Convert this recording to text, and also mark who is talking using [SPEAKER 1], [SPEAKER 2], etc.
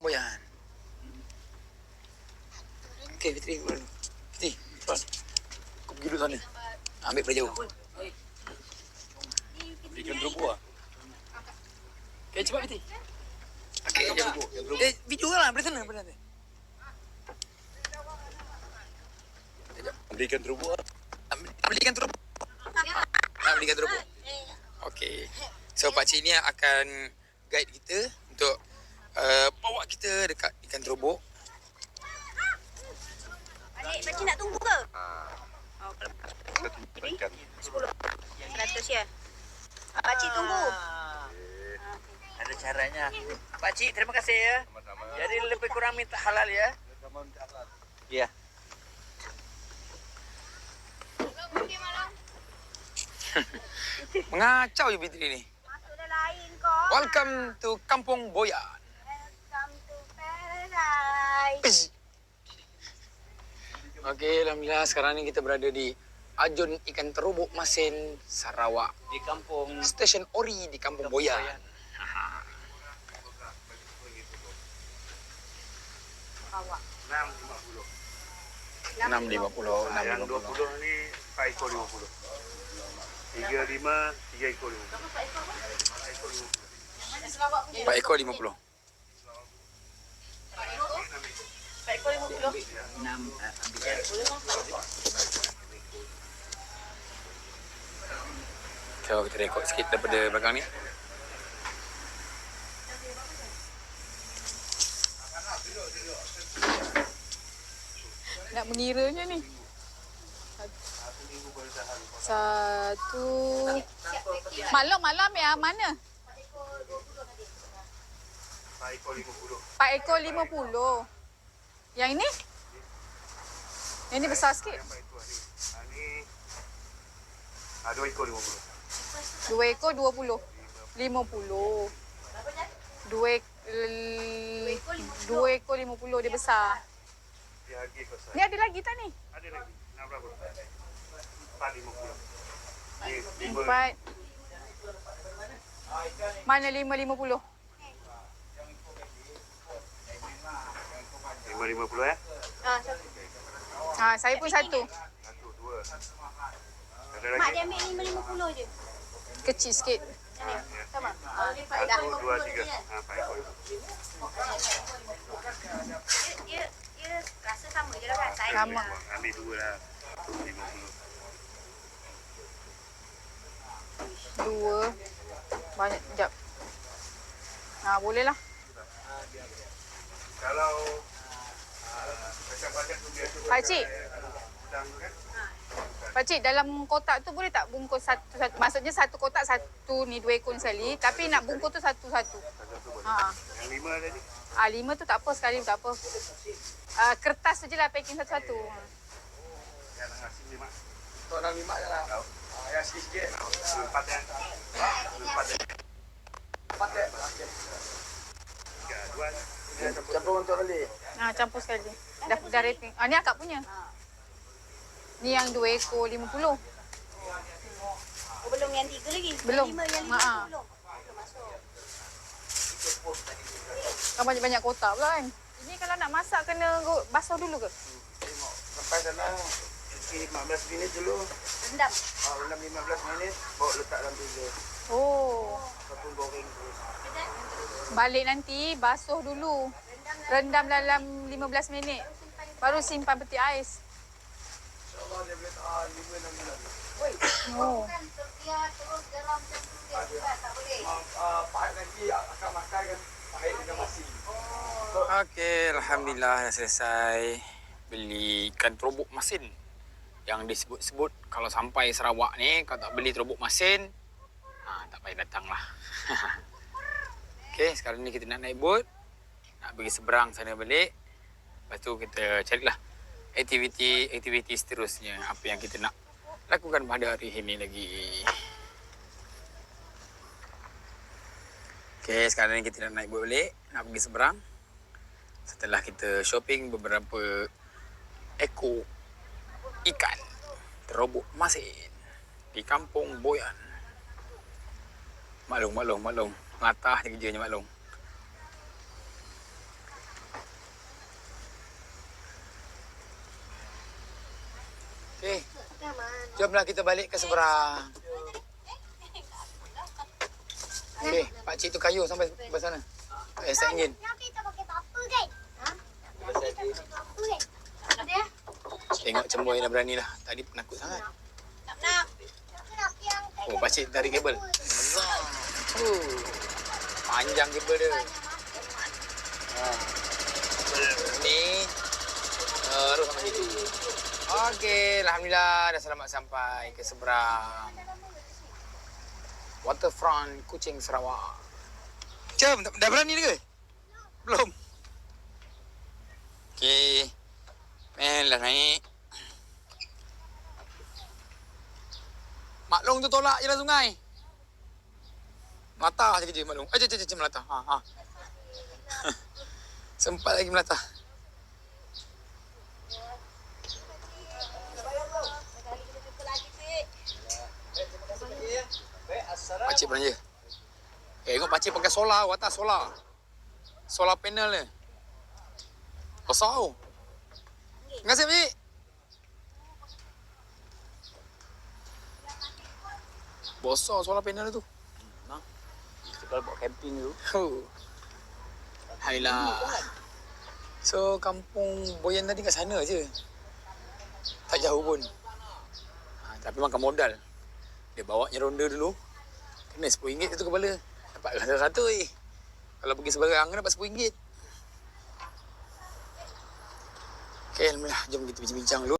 [SPEAKER 1] Boyan. Okey, Fitri, keluar dulu. Fitri, keluar. Kau pergi dulu sana. Ambil pada jauh.
[SPEAKER 2] Ikan terubu lah.
[SPEAKER 1] Okey, cepat Fitri.
[SPEAKER 2] Ikan terubu.
[SPEAKER 1] Eh, video lah, dari sana, dari sana.
[SPEAKER 2] Ambil ikan terubu lah.
[SPEAKER 1] Ambil, ambil ikan teruk. Ambil ikan teruk. Okey. So, pakcik ni akan guide kita untuk uh, bawa kita dekat ikan terubuk.
[SPEAKER 3] Adik, pakcik nak tunggu ke?
[SPEAKER 2] Oh, kalau kita tunggu ikan.
[SPEAKER 3] 100 ya? Pakcik tunggu.
[SPEAKER 4] Ada caranya. Pak Cik, terima kasih ya.
[SPEAKER 2] Sama-sama.
[SPEAKER 4] Jadi lebih kurang minta halal ya.
[SPEAKER 2] Sama minta halal.
[SPEAKER 4] Ya.
[SPEAKER 1] Mengacau je Fitri ni.
[SPEAKER 3] Masuk dah lain kau.
[SPEAKER 1] Welcome to Kampung Boyan. Okey, Alhamdulillah sekarang ni kita berada di Ajun Ikan Terubuk Masin, Sarawak.
[SPEAKER 4] Di kampung
[SPEAKER 1] Stesen Ori di Kampung Boyan.
[SPEAKER 3] Awak.
[SPEAKER 2] 6.50.
[SPEAKER 1] 650,
[SPEAKER 2] Nah, yang
[SPEAKER 1] 650.
[SPEAKER 2] 20 ni 4 ekor 50. 35, 3 ekor 50.
[SPEAKER 1] 4 ekor 50.
[SPEAKER 3] Pak ekor 50.
[SPEAKER 4] 6 ambil
[SPEAKER 1] So, kita rekod sikit daripada belakang ni.
[SPEAKER 5] Nak mengiranya ni. Satu. Malam-malam ya mana?
[SPEAKER 2] 4 ekor 50.
[SPEAKER 5] Empat ekor lima puluh. Yang ini? Yang ini besar sikit.
[SPEAKER 2] Yang 4 ekor ni. Ni 2 ekor 50.
[SPEAKER 5] Dua ekor dua puluh. Lima puluh. Dua, dua ekor lima puluh. Dia besar. Ni ada lagi tak ni?
[SPEAKER 2] Ada lagi. Nak berapa? 4 50. Ni 5
[SPEAKER 5] Empat. Mana lima lima puluh?
[SPEAKER 2] 5 50 eh.
[SPEAKER 3] Ah, satu.
[SPEAKER 5] Ha, saya pun satu.
[SPEAKER 2] Satu, dua. Ada
[SPEAKER 3] Mak dia ambil 550 je.
[SPEAKER 5] Kecil sikit.
[SPEAKER 3] Sama. Ah,
[SPEAKER 2] Satu, dua, tiga. Ha, 4 ekor.
[SPEAKER 3] Dia, dia, dia rasa sama je lah kan?
[SPEAKER 5] Sama.
[SPEAKER 2] Ambil dua lah. 50.
[SPEAKER 5] Dua. Banyak. Sekejap. Ha, boleh lah.
[SPEAKER 2] Kalau uh, macam-macam tu biasa
[SPEAKER 5] Pakcik. Pakcik, dalam kotak tu boleh tak bungkus satu-satu? Maksudnya satu kotak satu ni dua ekor sekali. Tapi nak bungkus tu satu-satu.
[SPEAKER 2] Satu.
[SPEAKER 5] Ha.
[SPEAKER 2] Yang lima tadi.
[SPEAKER 5] Ah, lima tu tak apa sekali tak apa. Ah, kertas tu je lah packing satu-satu.
[SPEAKER 2] Yang nasi lima.
[SPEAKER 1] Tok dalam lima je lah. Yang sikit-sikit.
[SPEAKER 2] Empat ya. Empat ya.
[SPEAKER 1] Empat.
[SPEAKER 2] Tiga, dua.
[SPEAKER 1] Campur untuk balik.
[SPEAKER 5] Ah, campur sekali. Dah, dah rating. Ah, ni akak punya. Ni yang dua ekor lima puluh.
[SPEAKER 3] Oh, belum yang tiga lagi?
[SPEAKER 5] Belum.
[SPEAKER 3] Yang lima, yang lima
[SPEAKER 5] Ha.
[SPEAKER 3] tu belum?
[SPEAKER 5] Kan banyak-banyak kotak pula kan. Ini kalau nak masak kena basuh dulu ke?
[SPEAKER 6] Sampai sana Okey, 15 minit dulu.
[SPEAKER 3] Rendam.
[SPEAKER 6] Ah, dalam 15 minit bawa letak dalam freezer.
[SPEAKER 5] Oh.
[SPEAKER 6] Ataupun goreng terus.
[SPEAKER 5] Balik nanti basuh dulu. Rendam dalam 15 minit. Baru simpan peti ais.
[SPEAKER 6] InsyaAllah dia boleh tahan 5 6 bulan.
[SPEAKER 5] Oh.
[SPEAKER 3] Kan terbiar terus dalam campur dia juga tak boleh.
[SPEAKER 6] Ah, pahit nanti akan makan kan pahit dengan masin.
[SPEAKER 1] Okey, Alhamdulillah dah selesai beli ikan terubuk masin. Yang disebut-sebut kalau sampai Sarawak ni, kalau tak beli terubuk masin, ha, tak payah datang lah. Okey, sekarang ni kita nak naik bot. Nak pergi seberang sana balik. Lepas tu kita carilah aktiviti-aktiviti seterusnya. Apa yang kita nak lakukan pada hari ini lagi. Okey, sekarang ni kita nak naik bot balik. Nak pergi seberang setelah kita shopping beberapa ekor ikan terobok masin di kampung Boyan. Maklum, maklum, maklum. Latah je kerjanya maklum. Jomlah kita balik ke seberang. Okey, pak cik tu kayu sampai sampai sana. Eh, saya ingin.
[SPEAKER 3] Nak kita pakai apa kan? Ha? Kan? Ya?
[SPEAKER 1] Tengok dah berani lah. Tadi penakut sangat.
[SPEAKER 3] Nak
[SPEAKER 1] Oh, pak cik tarik kabel. Oh. Panjang kabel dia. Ha. Ni terus sampai situ. Okey, alhamdulillah dah selamat sampai ke seberang. Waterfront Kuching Sarawak. Jom, dah dah berani ke? Belum. Okey. Men lah naik. Maklong tu tolak je lah sungai. Melata saja kerja Maklong. Eh, cik, cik, cik, melata. Ha, ha. Sempat lagi melata. Pakcik belanja. Eh, tengok pakcik pakai solar, atas solar. Solar panel ni. Besar tau. Terima kasih, Pakcik. Besar solar panel tu.
[SPEAKER 4] Kita kalau buat camping tu.
[SPEAKER 1] Oh. Hailah. So, kampung Boyan tadi kat sana je. Tak jauh pun. Ha, tapi makan modal. Dia bawa ronda dulu. Kena RM10 satu kepala. Dapat rasa satu eh. Kalau pergi seberang dapat RM10. Okay, Alhamdulillah. Jom kita bincang-bincang dulu.